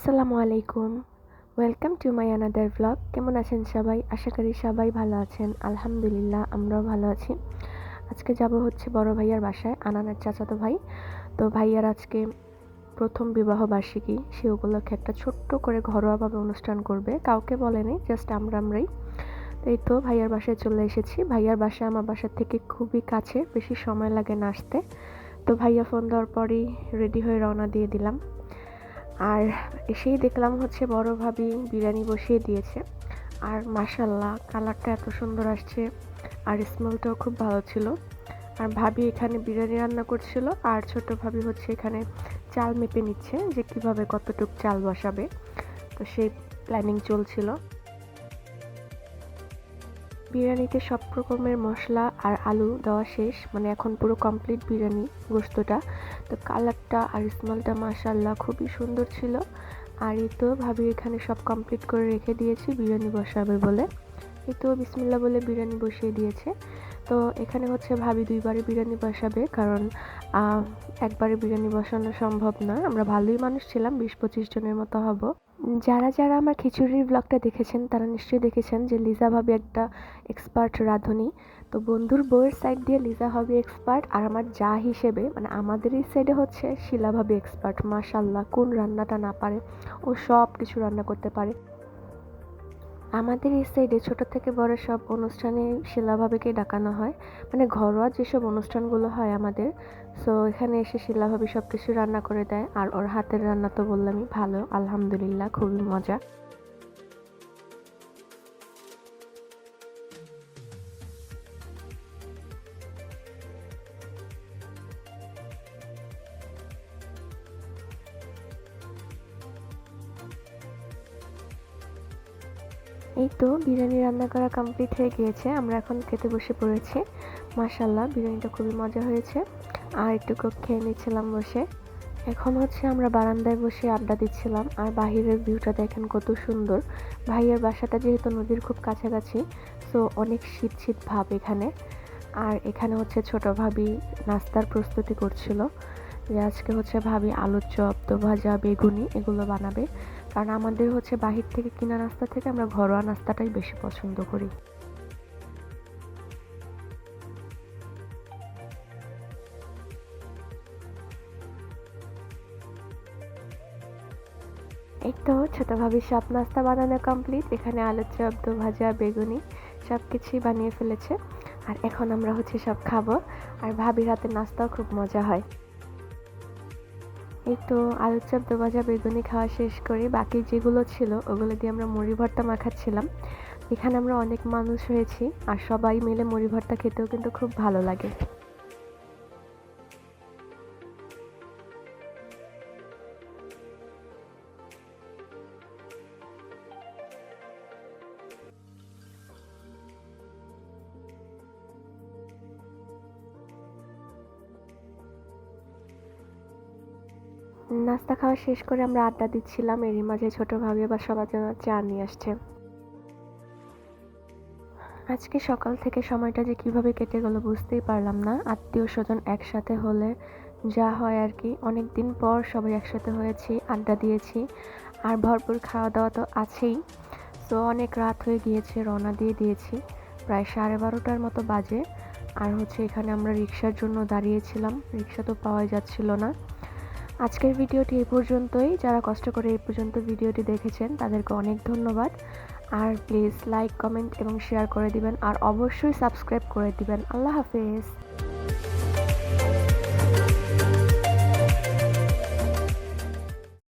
আসসালামু আলাইকুম। Welcome to my another blog কেমন আছেন সবাই? আশা করি সবাই ভালো আছেন। আলহামদুলিল্লাহ, আমরাও ভালো আছি। আজকে যাব হচ্ছে বড় ভাইয়ার বাসায়, আনানের চাচাতো ভাই। তো ভাইয়ার আজকে প্রথম বিবাহ বার্ষিকী। সে উপলক্ষে একটা ছোট্ট করে ঘরোয়াভাবে অনুষ্ঠান করবে। কাউকে বলেনি জাস্ট আমরা আমরাই। এই তো ভাইয়ার বাসায় চলে এসেছি। ভাইয়ার বাসায় আমার বাসার থেকে খুবই কাছে, বেশি সময় লাগে না আসতে। তো ভাইয়া ফোন দেওয়ার পরই রেডি হয়ে রওনা দিয়ে দিলাম। আর এসেই দেখলাম হচ্ছে বড় ভাবি বিরিয়ানি বসিয়ে দিয়েছে। আর মাসাল্লাহ কালারটা এত সুন্দর আসছে আর স্মেলটাও খুব ভালো ছিল। আর ভাবি এখানে বিরিয়ানি রান্না করছিল আর ছোট ভাবি হচ্ছে এখানে চাল মেপে নিচ্ছে যে কীভাবে কতটুক চাল বসাবে। তো সেই প্ল্যানিং চলছিল। বিরিয়ানিতে সব রকমের মশলা আর আলু দেওয়া শেষ। মানে এখন পুরো কমপ্লিট বিরিয়ানি গোস্তটা। তো কালারটা আর স্মেলটা মাশাল্লাহ খুবই সুন্দর ছিল। আর এই তো ভাবি এখানে সব কমপ্লিট করে রেখে দিয়েছি বিরিয়ানি বসাবে বলে। এই তো বিসমিল্লা বলে বিরিয়ানি বসিয়ে দিয়েছে। তো এখানে হচ্ছে ভাবি দুইবারে বিরিয়ানি বসাবে কারণ একবারে বিরিয়ানি বসানো সম্ভব না। আমরা ভালোই মানুষ ছিলাম, বিশ পঁচিশ জনের মতো হব। যারা যারা আমার খিচুড়ির ব্লগটা দেখেছেন, তারা নিশ্চয়ই দেখেছেন যে লিজা ভাবি একটা এক্সপার্ট রাঁধুনি। তো বন্ধুর বইয়ের সাইড দিয়ে লিজা ভাবি এক্সপার্ট আর আমার যা হিসেবে মানে আমাদের এই সাইডে হচ্ছে শিলা ভাবি এক্সপার্ট মাশাল্লাহ কোন রান্নাটা না পারে, ও সব কিছু রান্না করতে পারে। আমাদের এই সাইডে ছোটো থেকে বড় সব অনুষ্ঠানে শিলাভাবিকে ডাকানো হয়। মানে ঘরোয়া যেসব অনুষ্ঠানগুলো হয় আমাদের সো এখানে এসে শিলাভাবি সব কিছু রান্না করে দেয়। আর ওর হাতের রান্না তো বললামই, ভালো, আলহামদুলিল্লাহ, খুবই মজা। এই তো বিরিয়ানি রান্না করা কমপ্লিট হয়ে গিয়েছে, আমরা এখন খেতে বসে পড়েছি। মাসাল্লাহ বিরিয়ানিটা খুবই মজা হয়েছে। আর একটু খেয়ে নিচ্ছিলাম বসে। এখন হচ্ছে আমরা বারান্দায় বসে আড্ডা দিচ্ছিলাম, আর বাহিরের ভিউটা দেখেন কত সুন্দর। ভাইয়ের বাসাটা যেহেতু নদীর খুব কাছাকাছি সো অনেক শীত শীত ভাব এখানে। আর এখানে হচ্ছে ছোট ভাবি নাস্তার প্রস্তুতি করছিল। আজকে হচ্ছে ভাবি আলুর চপ তো ভাজা বেগুনি এগুলো বানাবে। কারণ আমাদের হচ্ছে বাহির থেকে কিনা নাস্তা থেকে আমরা ঘরোয়া নাস্তাটাই বেশি পছন্দ করি। এই তো ছোটো ভাবি সব নাস্তা বানানো কমপ্লিট এখানে আলুর চপ তো ভাজা বেগুনি সব কিছুই বানিয়ে ফেলেছে। আর এখন আমরা হচ্ছে সব খাব। আর ভাবির হাতে নাস্তাও খুব মজা হয়। এই তো আলুর চপ দো ভাজা বেগুনি খাওয়া শেষ করে। বাকি যেগুলো ছিল, ওগুলো দিয়ে আমরা মুড়ি ভর্তা মাখাচ্ছিলাম। এখানে আমরা অনেক মানুষ হয়েছি, আর সবাই মিলে মুড়ি ভর্তা খেতেও কিন্তু খুব ভালো লাগে। নাস্তা খাওয়া শেষ করে আমরা আড্ডা দিচ্ছিলাম। এরই মাঝে ছোট ভাবি আবার সবার জন্য চা নিয়ে আসছে। আজকে সকাল থেকে সময়টা যে কীভাবে কেটে গেল বুঝতেই পারলাম না। আত্মীয় স্বজন একসাথে হলে যা হয় আর কি। অনেক দিন পর সবাই একসাথে হয়েছি, আড্ডা দিয়েছি। আর ভরপুর খাওয়া দাওয়া তো আছেই। তো অনেক রাত হয়ে গিয়েছে, রওনা দিয়ে দিয়েছি। প্রায় সাড়ে বারোটার মতো বাজে। আর হচ্ছে এখানে আমরা রিক্সার জন্য দাঁড়িয়েছিলাম। রিক্সা তো পাওয়া যাচ্ছিল না। আজকের ভিডিওটি এই পর্যন্তই। যারা কষ্ট করে এই পর্যন্ত ভিডিওটি দেখেছেন, তাদেরকে অনেক ধন্যবাদ। আর প্লিজ লাইক, কমেন্ট এবং শেয়ার করে দিবেন। আর অবশ্যই সাবস্ক্রাইব করে দিবেন। আল্লাহ হাফেজ।